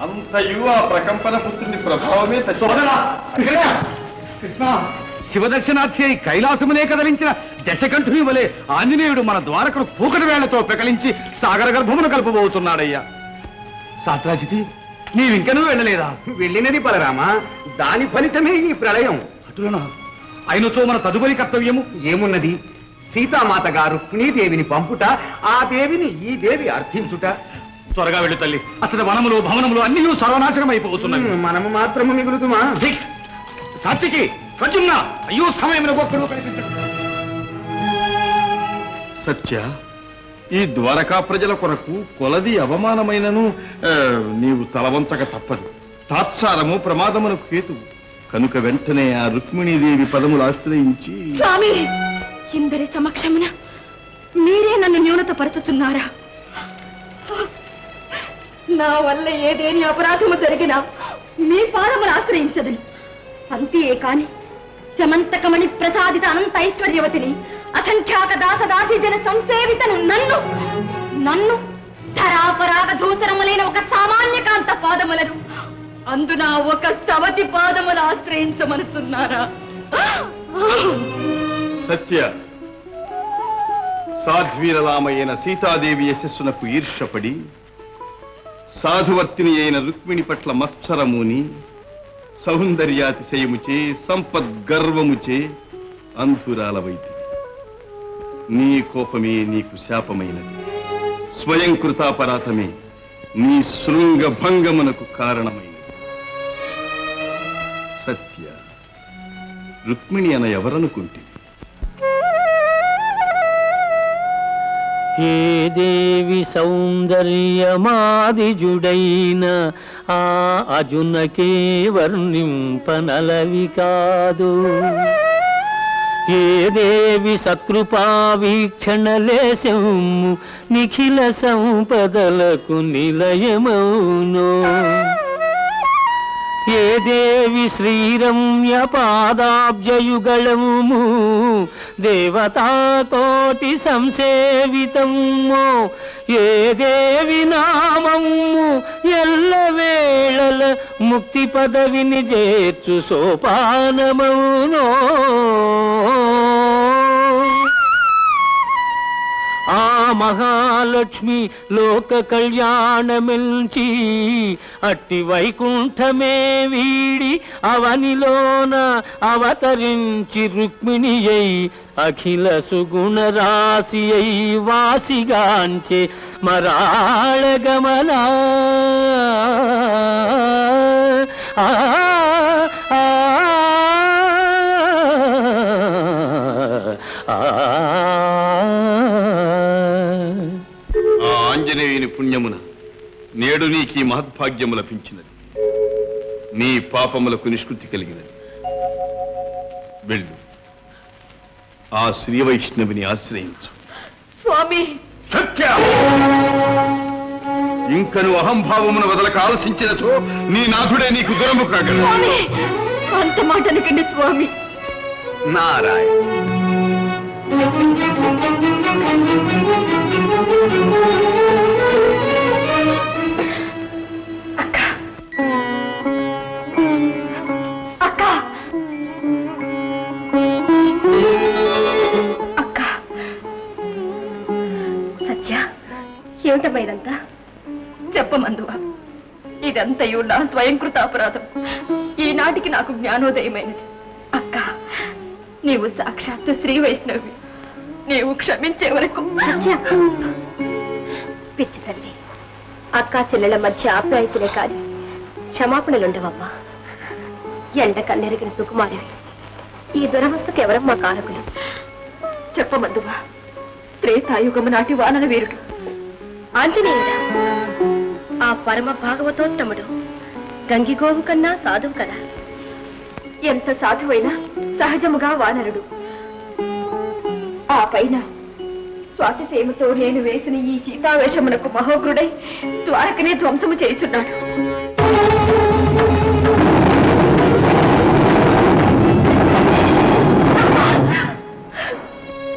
అంతయు ఆ ప్రకంపన పుత్రుని ప్రభావమే కృష్ణ! శివదర్శనార్థి అయి కైలాసమునే కదలించిన దశకంఠుని వలె ఆంజనేయుడు మన ద్వారకను పూకటి వేళ్ళతో పెకలించి సాగర గర్భమును కలపబోతున్నాడయ్యా. సాత్రాజితి నీవింకనూ వెళ్ళలేదా? వెళ్ళినది బలరామా దాని ఫలితమే ఈ ప్రళయం. అటులనా? అయినతో మన తదుపరి కర్తవ్యము? ఏమున్నది? సీతామాత గారు రుక్మిణీదేవిని పంపుట ఆ దేవిని ఈ దేవి అర్థించుట. త్వరగా వెళ్ళు తల్లి. అసలు వనములు భవనములు అన్ని సర్వనాశనం అయిపోతున్నాయి. మనము మాత్రము మిగులుతుమా! సాత్వికి ప్రజుమ్న అయ్యో సమయంలో ఒక్కడు సత్య ఈ ద్వారకా ప్రజల కొరకు కొలది అవమానమైనను నీవు తలవంతక తప్పదు. తాత్సారము ప్రమాదమునకు హేతువు కనుక వెంటనే ఆ రుక్మిణీదేవి పదములు ఆశ్రయించి స్వామి! ఇందరి సమక్షమున మీరే నన్ను న్యూనత పరుచుతున్నారా నా వల్ల ఏదేని అపరాధము జరిగినా మీ పాదమును ఆశ్రయించదని. అంతే కాని చమంతకమణి ప్రసాదిత అనంత ఐశ్వర్యవతిని అసంఖ్యాక దాసదాసి జన సంసేవితను నన్ను నన్ను ధరాపరాగ దూసరములైన ఒక సామాన్య కాంత పాదములను అందున ఒక సవతి పాదములు ఆశ్రయించమనుతున్నారా? సత్య సాధ్వీరలామైన సీతాదేవి యశస్సునకు ఈర్షపడి సాధువర్తిని అయిన రుక్మిణి పట్ల మత్సరముని సౌందర్యాతిశయముచే సంపద్గర్వముచే అంధురాలవైతి నీ కోపమే నీకు శాపమైనది. స్వయం కృతాపరాధమే నీ శృంగభంగమునకు కారణమైనది. సత్య రుక్మిణి అన ఎవరనుకుంటే ఏ దేవి సౌందర్యమాదిజుడైన ఆ అజునకే వర్ణింపనలవి కాదు. ఏ దేవి సకృపా వీక్షణలేశము నిఖిల సంపదలకు నిలయమౌనో. ఏ దేవి శ్రీరమ్య పాదాబ్జయుగళము దేవతాకోటి సంసేవితము. ఏ దేవి నామము ఎల్లవేళల ముక్తి పదవిని చేర్చు సోపానమౌనో ఆ మహాలక్ష్మి లోక కళ్యాణమిల్చి అట్టి వైకుంఠమే వీడి అవనిలోన అవతరించి రుక్మిణి అయి అఖిల సుగుణ రాశి అయి వాసిగాంచే మరాళ ఆ, ఆంజనేయుని పుణ్యమున నేడు నీకు ఈ మహద్భాగ్యము లభించినది. నీ పాపములకు నిష్కృతి కలిగినది. వెళ్ళు. ఆ శ్రీ వైష్ణవిని ఆశ్రయించు. స్వామి! సత్య! ఇంకను అహంభావమును వదలక ఆలసించినచో నీ నాథుడే నీకు దూరము కాగలడు. స్వామి! అంత మాట అనకండి స్వామి. నారాయణ. ఏమిటమ్మా ఇదంతా? చెప్పమందువా? ఇదంతయు నా స్వయంకృత అపరాధం. ఈనాటికి నాకు జ్ఞానోదయమైనది. అక్క నీవు సాక్షాత్తు శ్రీ వైష్ణవి. నీవు క్షమించే వరకు పిచ్చి తల్లి అక్క చెల్లెల మధ్య ఆప్యాయతలే కాదు క్షమాపణలుండవమ్మా. ఎండ కన్నెరిగిన సుకుమారి ఈ దురవస్థకు ఎవరమ్మా కారకులు? చెప్పమందువా త్రేతాయుగము నాటి వానర వీరుడు. ఆంజనేయుడా ఆ పరమ భాగవతోత్తముడు గంగిగోవు కన్నా సాధువు కదా. ఎంత సాధువైనా సహజముగా వానరుడు. ఆ పైన స్వాతిసేమతో నేను వేసిన ఈ సీతావేషమునకు మహోగ్రుడై ద్వారకనే ధ్వంసము చేయుచున్నాడు.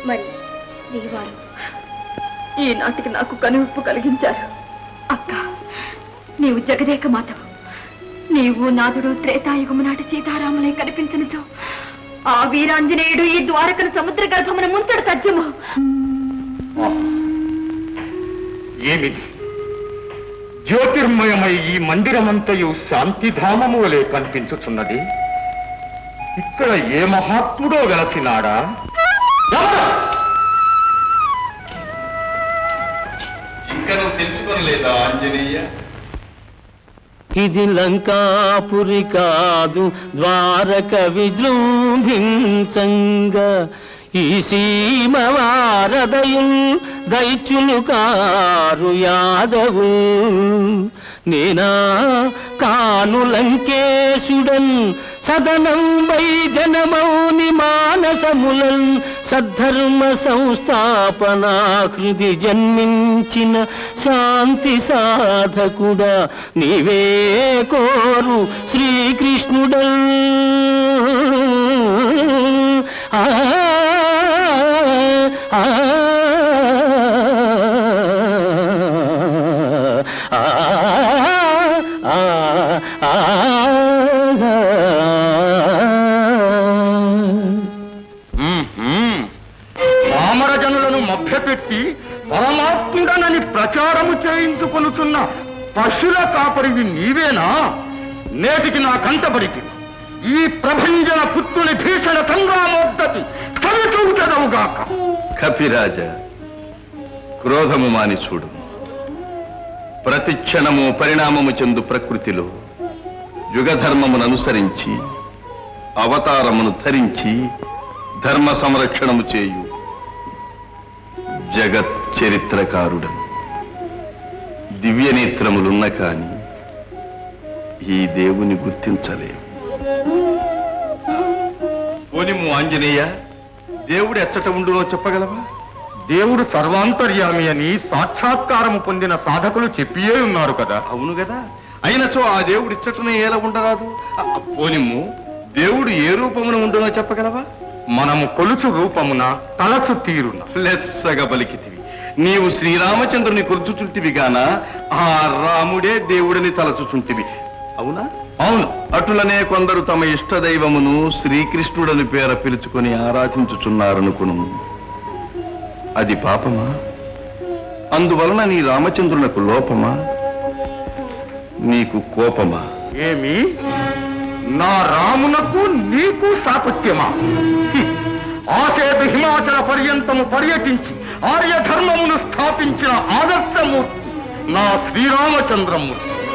మరి శ్రీవారు ఈనాటికి నాకు కనువిప్పు కలిగించారు. అక్క నీవు జగదేక మాతవు. నీవు నాదుడు త్రేతాయుగము నాటి సీతారాములే కనిపించినచో ఆ వీరాంజనేయుడు ఈ ద్వారకను సముద్ర గర్భమున ముంచడు తథ్యము ఏమిది? జ్యోతిర్మయమై ఈ మందిరమంతయు శాంతిధామము వలె కనిపించుచున్నది. ఇక్కడ ఏ మహాత్ముడో వెలసినాడా? ఇంకా నువ్వు తెలుసుకోలేదా ఆంజనేయ? ఇది లంకాపురి కాదు ద్వారక విజృంభించంగా ఈ సీమ వారదయుల్ దైత్యులు కారు యాదవు. నేనా కాను లంకేశుడన్ సదనం వై జనమౌని మానసములన్ సద్ధర్మ సంస్థాపనాకృతి జన్మించిన శాంతి సాధకుడా నీవే కోరు శ్రీకృష్ణుడల్ పామరజనులను మభ్యపెట్టి పరమాత్ముడనని ప్రచారము చేయించుకొనుచున్న పశుల కాపరివి నీవేనా? నేటికి నా కంటబడికి ఈ ప్రభంజన పుత్రుని భీషణ సంగ్రామోద్దతి కవిచూచదవుగాక కపిరాజ క్రోధము మాని చూడు. ప్రతి క్షణము పరిణామము చెందు ప్రకృతిలో యుగధర్మమును అనుసరించి అవతారమును ధరించి ధర్మ సంరక్షణము చేయు. జగత్ చరిత్రకారుడను. దివ్య నేత్రములున్న కాని ఈ దేవుని గుర్తించలేము పోనిము ఆంజనేయ దేవుడు ఎచ్చట ఉండునో చెప్పగలవా? దేవుడు సర్వాంతర్యామి అని సాక్షాత్కారము పొందిన సాధకులు చెప్పియే ఉన్నారు కదా. అవును కదా. అయినచో ఆ దేవుడు ఇచ్చటనే ఎలా ఉండరాదు? పోనిమ్ము దేవుడు ఏ రూపమున ఉండునో చెప్పగలవా? మనము కొలుచు రూపమున తలచు తీరున. లెస్సగా పలికితివి నీవు శ్రీరామచంద్రుని కొలుచుచుంటివి గాన? ఆ రాముడే దేవుడిని తలచుచుంటివి. అవునా? అవును. అటులనే కొందరు తమ ఇష్టదైవమును శ్రీకృష్ణుడని పేర పిలుచుకొని ఆరాధించుచున్నారనుకును. అది పాపమా? అందువలన నీ రామచంద్రునకు లోపమా? నీకు కోపమా? ఏమి? నా రామునకు నీకు సాపత్యమా. ఆసేతు హిమాచల పర్యంతము పర్యటించి ఆర్య ధర్మమును స్థాపించిన ఆదర్శమూర్తి నా శ్రీరామచంద్రమూర్తి.